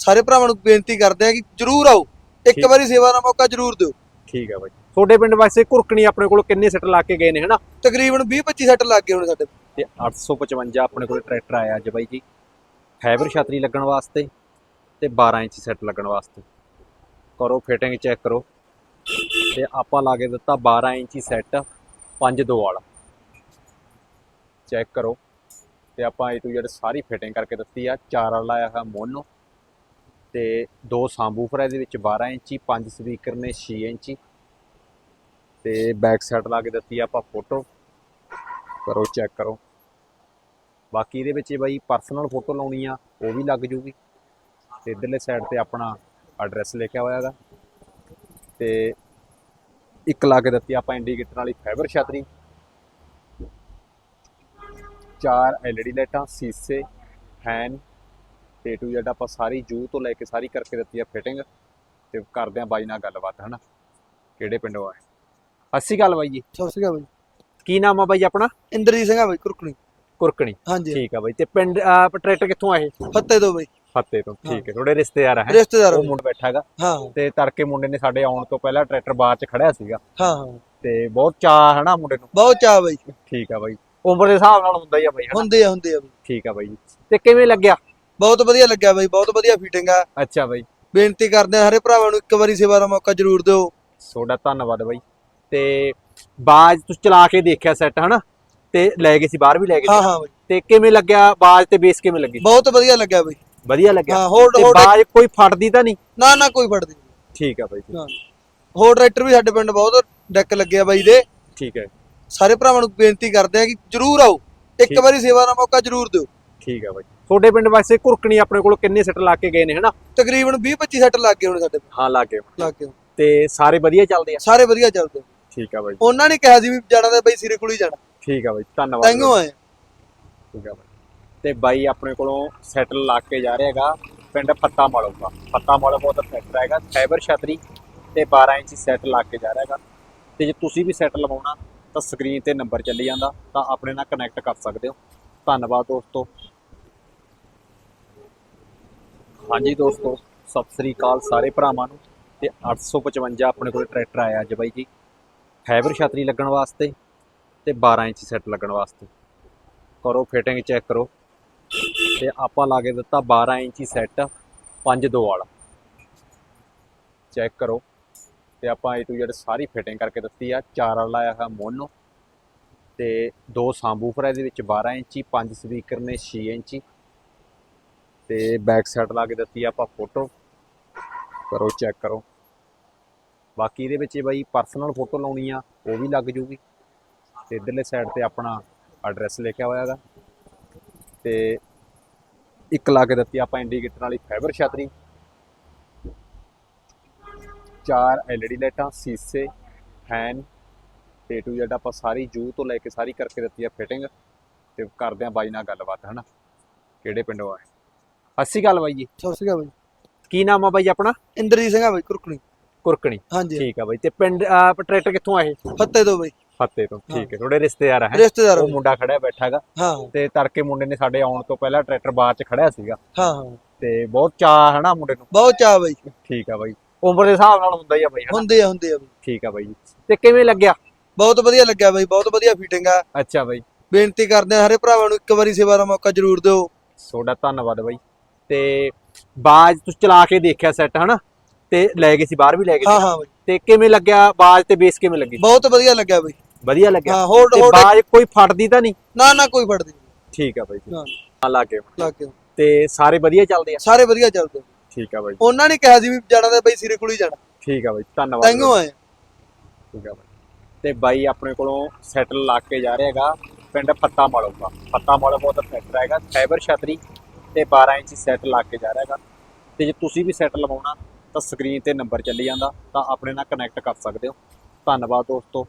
ਸਾਰੇ ਭਰਾਵਾਂ ਨੂੰ ਬੇਨਤੀ ਕਰਦੇ ਆ ਕਿ ਜਰੂਰ ਆਓ। ਇੱਕ। ਵਾਰੀ ਸੇਵਾ ਦਾ ਮੌਕਾ ਜਰੂਰ ਦਿਓ। ਠੀਕ ਹੈ ਬਾਈ। ਤੁਹਾਡੇ ਪਿੰਡ ਵਾਸਤੇ ਕੁਰਕਣੀ ਆਪਣੇ ਕੋਲ ਕਿੰਨੇ ਸੈੱਟ ਲਾ ਕੇ ਗਏ ਨੇ ਹਨਾ? ਤਕਰੀਬਨ 20 25 ਸੈੱਟ ਲੱਗ ਗਏ ਹੁਣ ਸਾਡੇ ਤੇ 855 ਆਪਣੇ ਕੋਲ ਟਰੈਕਟਰ ਆਇਆ ਅੱਜ ਬਾਈ ਜੀ। ਫਾਈਬਰ ਛਤਰੀ ਲੱਗਣ ਵਾਸਤੇ ਤੇ 12 ਇੰਚ ਸੈੱਟ ਲੱਗਣ ਵਾਸਤੇ। ਕਰੋ ਫਿਟਿੰਗ ਚੈੱਕ ਕਰੋ। ਤੇ ਆਪਾਂ ਲਾ ਕੇ ਦਿੱਤਾ 12 ਇੰਚੀ ਸੈੱਟ 5 ਦੋ ਵਾਲਾ। ਚੈੱਕ ਕਰੋ। ਤੇ ਆਪਾਂ ਇਹ ਤੋਂ ਜਿਹੜੀ ਸਾਰੀ ਫਿਟਿੰਗ ਕਰਕੇ ਦਿੱਤੀ ਆ। ਚਾਰ ਵਾਲਾ ਆਇਆ ਹੈ ਮੋਨੋ। ਤੇ ਦੋ ਸਾਂਬੂਫਰ ਇਹਦੇ ਵਿੱਚ 12 ਇੰਚੀ, ਪੰਜ ਸਪੀਕਰ ਨੇ 6 ਇੰਚੀ। ਤੇ ਬੈਕ ਸਾਈਡ ਲਾ ਕੇ ਦਿੱਤੀ ਆਪਾਂ ਫੋਟੋ ਕਰੋ ਚੈੱਕ ਕਰੋ। ਬਾਕੀ ਇਹਦੇ ਵਿੱਚ ਬਾਈ ਪਰਸਨਲ ਫੋਟੋ ਲਾਉਣੀ ਆ, ਉਹ ਵੀ ਲੱਗ ਜੂਗੀ। ਤੇ ਇਧਰਲੇ ਸਾਈਡ ਤੇ ਆਪਣਾ ਐਡਰੈਸ ਲਿਖਿਆ ਹੋਇਆ ਹੈਗਾ। ਤੇ ਇੱਕ ਲਾ ਕੇ ਦਿੱਤੀ ਆਪਾਂ ਇੰਡੀਕੇਟਰ ਵਾਲੀ ਫਾਈਬਰ ਛਤਰੀ। ਚਾਰ ਐਲਈਡੀ ਲਾਈਟਾਂ, ਸੀਸੇ ਫੈਨ ਤੇ ਟੂ ਜਿਹੜਾ ਆਪਾਂ ਸਾਰੀ ਜੂ ਤੋਂ ਲੈ ਕੇ ਸਾਰੀ ਕਰਕੇ ਦਿੱਤੀ ਆ ਫਿਟਿੰਗ ਤੇ ਕਰਦੇ ਆ ਬਾਈ ਨਾਲ ਗੱਲਬਾਤ ਹਨਾ? ਕਿਹੜੇ ਪਿੰਡੋਂ ਆਏ? ਅੱਸੀ ਗੱਲ ਬਾਈ ਜੀ। ਸਤਿ ਸ਼੍ਰੀ ਅਕਾਲ ਬਾਈ। ਕੀ ਨਾਮ ਆ ਬਾਈ ਆਪਣਾ? ਇੰਦਰਜੀਤ ਸਿੰਘ ਆ ਬਾਈ ਕੁਰਕਣੀ। ਕੁਰਕਣੀ। ਹਾਂਜੀ। ਠੀਕ ਆ ਬਾਈ ਤੇ ਪਿੰਡ ਟਰੈਕਟਰ ਕਿੱਥੋਂ ਆਏ ਫੱਤੇ ਤੋਂ ਬਾਈ। ਫੱਤੇ ਤੋਂ ਠੀਕ ਹੈ ਥੋੜੇ ਰਿਸ਼ਤੇਦਾਰ ਹੈ? ਰਿਸ਼ਤੇਦਾਰ ਉਹ ਮੁੰਡਾ ਬੈਠਾ ਹੈਗਾ। ਹਾਂ। ਤੇ ਤੜਕੇ ਮੁੰਡੇ ਨੇ ਸਾਡੇ ਆਉਣ ਤੋਂ ਪਹਿਲਾਂ ਟਰੈਕਟਰ ਬਾਹਰ 'ਚ ਖੜਿਆ ਸੀਗਾ। ਹਾਂ। ਹਾਂ ਤੇ ਬਹੁਤ ਚਾਹ ਹੈ ਨਾ ਮੁੰਡੇ ਨੂੰ? ਬਹੁਤ ਚਾਹ ਬਾਈ। ਠੀਕ ਆ ਬਾਈ। ਉਮਰ ਦੇ ਹਿਸਾਬ ਨਾਲ ਹੁੰਦਾ ਹੀ ਆ ਬਾਈ ਹਨਾ? ਹੁੰਦੇ ਆ ਹੁੰਦੇ ਆ ਠੀਕ ਆ ਬਾਈ। ਤੇ ਕਿਵੇਂ ਲੱਗਿਆ? ਬਹੁਤ ਵਧੀਆ ਲੱਗਿਆ ਬਾਈ ਬਹੁਤ ਵਧੀਆ ਫੀਟਿੰਗ ਆ। ਅੱਛਾ ਬਾਈ। ਬੇਨਤੀ ਕਰਦੇ ਆ ਹਰੇ ਭਰਾਵਾਂ ਨੂੰ ਇੱਕ ਵਾਰੀ ਸੇਵਾ ਦਾ ਮੌਕਾ ਜਰੂਰ ਦਿਓ। ਤੁਹਾਡਾ ਧੰਨਵਾਦ ਬਾਈ। ਤੇ ਬਾਜ ਤੁਸੀਂ ਚਲਾ ਕੇ ਦੇਖਿਆ ਸੈੱਟ ਹਨਾ? ਤੇ ਲੈ ਗਏ ਸੀ ਬਾਹਰ ਵੀ ਲੈ ਗਏ ਹਾਂ ਸੀ। ਹਾਂ ਬਾਈ। ਤੇ ਕਿਵੇਂ ਲੱਗਿਆ ਬਾਜ ਤੇ ਬੇਸ ਕਿਵੇਂ ਲੱਗੀ? ਬਹੁਤ ਵਧੀਆ ਲੱਗਿਆ ਬਾਈ। ਵਧੀਆ ਲੱਗਿਆ? ਹਾਂ ਹੋਰ ਤੇ ਹੋਰ ਬਾਜ ਕੋਈ ਫਟਦੀ ਤਾਂ ਨਹੀਂ? ਨਾ ਨਾ ਕੋਈ ਫੜਦੀ। ਠੀਕ ਆ ਬਾਈ ਜੀ, ਹੋਰ ਟਰੈਕਟਰ ਵੀ ਸਾਡੇ ਪਿੰਡ ਬਹੁਤ ਡੈਕ ਲੱਗੇ ਆ ਬਾਈ ਦੇ। ਠੀਕ ਹੈ। ਸਾਰੇ ਭਰਾਵਾਂ ਨੂੰ ਬੇਨਤੀ ਕਰਦੇ ਆ ਕਿ ਜਰੂਰ ਆਓ। ਇੱਕ। ਵਾਰੀ ਸੇਵਾ ਦਾ ਮੌਕਾ ਜਰੂਰ ਦਿਓ। ਠੀਕ ਆ ਬਾਈ। ਤੁਹਾਡੇ ਪਿੰਡ ਵਾਸਤੇ ਕੁਰਕਣੀ ਆਪਣੇ ਕੋਲ ਕਿੰਨੇ ਸੈੱਟ ਲਾ ਕੇ ਗਏ ਨੇ ਹਨਾ? ਤਕਰੀਬਨ 20 25 ਸੈੱਟ ਲੱਗ ਗਏ ਹੁਣ ਸਾਡੇ ਹਾਂ ਲਾ ਕੇ ਲੱਗ ਗਏ ਤੇ ਸਾਰੇ ਵਧੀਆ ਚੱਲਦੇ ਆ? ਸਾਰੇ ਵਧੀਆ ਚੱਲਦੇ ਠੀਕ ਆ ਬਾਈ। ਉਹਨਾਂ ਨੇ ਕਿਹਾ ਸੀ ਵੀ ਜਾਣਾ ਤਾਂ ਬਾਈ ਸਿਰੇ ਕੋਲ ਹੀ ਜਾਣਾ। ਠੀਕ ਆ ਬਾਈ ਧੰਨਵਾਦ। ਤਾਂਗੋ ਆਏ। ਠੀਕ ਆ ਬਾਈ। ਤੇ ਬਾਈ ਆਪਣੇ ਕੋਲੋਂ ਸੈਟਲ ਲਾ ਕੇ ਜਾ ਰਿਹਾ ਹੈਗਾ ਪਿੰਡ ਫੱਤਾ ਮਾਲੋਗਾ ਫੱਤਾ ਮਾਲੋ ਬਹੁਤ ਫੈਕਟਰ ਹੈਗਾ ਫਾਈਬਰ ਛਤਰੀ ਤੇ 12 ਇੰਚੀ ਸੈੱਟ ਲਾ ਕੇ ਜਾ ਰਿਹਾ ਹੈਗਾ। ਤੇ ਜੇ ਤੁਸੀਂ ਵੀ ਸੈੱਟ ਲਵਾਉਣਾ ਤਾਂ ਸਕਰੀਨ ਤੇ ਨੰਬਰ ਚੱਲੀ ਜਾਂਦਾ ਤਾਂ ਆਪਣੇ ਨਾਲ ਕਨੈਕਟ ਕਰ ਸਕਦੇ ਹੋ। ਧੰਨਵਾਦ ਦੋਸਤੋ। ਹਾਂਜੀ ਦੋਸਤੋ, ਸਤਿ ਸ੍ਰੀ ਅਕਾਲ ਸਾਰੇ ਭਰਾਵਾਂ ਨੂੰ। ਤੇ 855 ਆਪਣੇ ਕੋਲ ਟਰੈਕਟਰ ਆਇਆ ਅੱਜ ਬਾਈ ਜੀ। ਫਾਈਬਰ ਛਤਰੀ ਲੱਗਣ ਵਾਸਤੇ ਤੇ 12 ਇੰਚ ਸੈੱਟ ਲੱਗਣ ਵਾਸਤੇ। ਕਰੋ ਫਿਟਿੰਗ ਚੈੱਕ ਕਰੋ। ਤੇ ਆਪਾਂ ਲਾ ਕੇ ਦਿੱਤਾ 12 ਇੰਚੀ ਸੈੱਟ 5 ਦੋ ਵਾਲਾ। ਚੈੱਕ ਕਰੋ। ਤੇ ਆਪਾਂ ਇਹ ਤੋਂ ਜਿਹੜੀ ਸਾਰੀ ਫਿਟਿੰਗ ਕਰਕੇ ਦਿੱਤੀ ਆ। ਚਾਰ ਵਾਲਾ ਆਇਆ ਹੈ ਮੋਨੋ। ਤੇ ਦੋ ਸਾਂਬੂਫਰ ਇਹਦੇ ਵਿੱਚ 12 ਇੰਚੀ ਪੰਜ ਸਪੀਕਰ ਨੇ 6 ਇੰਚੀ ਤੇ ਬੈਕ ਸਾਈਡ ਲਾ ਕੇ ਦਿੱਤੀ ਆਪਾਂ ਫੋਟੋ ਕਰੋ ਚੈੱਕ ਕਰੋ। ਬਾਕੀ ਇਹਦੇ ਵਿੱਚ ਬਾਈ ਪਰਸਨਲ ਫੋਟੋ ਲਾਉਣੀ ਆ, ਉਹ ਵੀ ਲੱਗ ਜੂਗੀ। ਤੇ ਇਧਰਲੇ ਸਾਈਡ ਤੇ ਆਪਣਾ ਐਡਰੈਸ ਲਿਖਿਆ ਹੋਇਆ ਹੈਗਾ। ਤੇ ਇੱਕ ਲਾ ਕੇ ਦਿੱਤੀ ਆਪਾਂ ਇੰਡੀਕੇਟਰ ਵਾਲੀ ਫਾਈਬਰ ਛਤਰੀ। ਚਾਰ ਐਲਈਡੀ ਲਾਈਟਾਂ, ਸੀਸੇ ਫੈਨ ਤੇ ਟੂ ਜਿਹੜਾ ਆਪਾਂ ਸਾਰੀ ਜੂ ਤੋਂ ਲੈ ਕੇ ਸਾਰੀ ਕਰਕੇ ਦਿੱਤੀ ਆ ਫਿਟਿੰਗ ਤੇ ਕਰਦੇ ਆ ਬਾਈ ਨਾਲ ਗੱਲਬਾਤ, ਹਨਾ? ਕਿਹੜੇ ਪਿੰਡੋਂ ਆਏ ਅੱਸੀ ਗੱਲ ਬਾਈ ਜੀ। ਸਤਿ ਸ਼੍ਰੀ ਅਕਾਲ ਬਾਈ। ਕੀ ਨਾਮ ਆ ਬਾਈ ਆਪਣਾ? ਇੰਦਰਜੀਤ ਸਿੰਘ ਆ ਬਾਈ ਕੁਰਕਣੀ। ਕੁਰਕਣੀ। ਹਾਂਜੀ। ਠੀਕ ਆ ਬਾਈ। ਤੇ ਪਿੰਡ ਟਰੈਕਟਰ ਕਿੱਥੋਂ ਆਏ ਫੱਤੇ ਤੋਂ ਬਾਈ। ਫੱਤੇ ਤੋਂ। ਠੀਕ ਹੈ। ਥੋੜੇ ਰਿਸ਼ਤੇਦਾਰ ਹੈ? ਰਿਸ਼ਤੇਦਾਰ ਉਹ ਮੁੰਡਾ ਖੜਿਆ ਬੈਠਾ ਹੈਗਾ। ਹਾਂ। ਤੇ ਤੜਕੇ ਮੁੰਡੇ ਨੇ ਸਾਡੇ ਆਉਣ ਤੋਂ ਪਹਿਲਾਂ ਟਰੈਕਟਰ ਬਾਹਰ 'ਚ ਖੜਿਆ ਸੀਗਾ। ਹਾਂ ਹਾਂ। ਤੇ ਬਹੁਤ ਚਾਹ ਹੈ ਨਾ ਮੁੰਡੇ ਨੂੰ? ਬਹੁਤ ਚਾਹ ਬਾਈ। ਠੀਕ ਆ ਬਾਈ। ਉਮਰ ਦੇ ਹਿਸਾਬ ਨਾਲ ਹੁੰਦਾ ਹੀ ਆ ਬਾਈ ਹੁੰਦੇ ਆ ਹੁੰਦੇ ਆ ਬਾਈ। ਠੀਕ ਆ ਬਾਈ ਜੀ। ਤੇ ਕਿਵੇਂ ਲੱਗਿਆ? ਬਹੁਤ ਵਧੀਆ ਲੱਗਿਆ ਬਾਈ ਬਹੁਤ ਵਧੀਆ ਫੀਟਿੰਗ ਆ। ਅੱਛਾ ਬਾਈ। ਬੇਨਤੀ ਕਰਦੇ ਆ ਹਰੇ ਭਰਾਵਾਂ ਨੂੰ ਇੱਕ ਵਾਰੀ ਸੇਵਾ ਦਾ ਮੌਕਾ ਜਰੂਰ ਦਿਓ। ਤੁਹਾਡਾ ਧੰਨਵਾਦ ਬਾਈ। ਤੇ ਬਾਜ ਤੁਸੀਂ ਚਲਾ ਕੇ ਦੇਖਿਆ ਸੈੱਟ ਹਨਾ? ਤੇ ਲੈ ਗਏ ਸੀ ਬਾਹਰ ਵੀ ਲੈ ਗਏ ਹਾਂ ਸੀ। ਹਾਂ ਬਾਈ। ਤੇ ਕਿਵੇਂ ਲੱਗਿਆ ਬਾਜ ਤੇ ਬੇਸ ਕਿਵੇਂ ਲੱਗੀ? ਬਹੁਤ ਵਧੀਆ ਲੱਗਿਆ ਬਾਈ। ਵਧੀਆ ਲੱਗਿਆ? ਹਾਂ ਹੋਰ ਤੇ ਹੋਰ ਬਾਜ ਕੋਈ ਫਟਦੀ ਤਾਂ ਨਹੀਂ? ਨਾ ਨਾ ਕੋਈ ਫੜਦੀ। ਠੀਕ ਆ ਬਾਈ। ਜੀ ਹਾਂ। ਹਾਂ ਲਾ ਕੇ। ਤੇ ਸਾਰੇ ਵਧੀਆ ਚੱਲਦੇ ਆ? ਸਾਰੇ ਵਧੀਆ ਚੱਲਦੇ ਠੀਕ ਆ ਬਾਈ। ਉਹਨਾਂ ਨੇ ਕਿਹਾ ਸੀ ਵੀ ਜਾਣਾ ਤਾਂ ਬਾਈ ਸਿਰੇ ਕੋਲ ਹੀ ਜਾਣਾ। ਠੀਕ ਆ ਬਾਈ ਧੰਨਵਾਦ ਤਾਂਗੋ ਆਏ ਠੀਕ ਆ ਬਾਈ। ਤੇ ਬਾਈ ਆਪਣੇ ਕੋਲੋਂ ਸੈਟਲ ਲਾ ਕੇ ਜਾ ਰਿਹਾ ਹੈਗਾ ਪਿੰਡ ਫੱਤਾ ਮਾਲੋਗਾ। ਫੱਤਾ ਮਾਲੋ ਬਹੁਤ ਫੈਕਟਰ ਹੈਗਾ ਫਾਈਬਰ ਛਤਰੀ। ਤੇ 12 ਇੰਚ ਸੈੱਟ ਲਾ ਕੇ ਜਾ ਰਿਹਾ ਹੈਗਾ। ਤੇ ਜੇ ਤੁਸੀਂ ਵੀ ਸੈੱਟ ਲਵਾਉਣਾ ਤਾਂ ਸਕਰੀਨ ਤੇ ਨੰਬਰ ਚੱਲੀ ਜਾਂਦਾ ਤਾਂ ਆਪਣੇ ਨਾਲ ਕਨੈਕਟ ਕਰ ਸਕਦੇ ਹੋ। ਧੰਨਵਾਦ ਦੋਸਤੋ।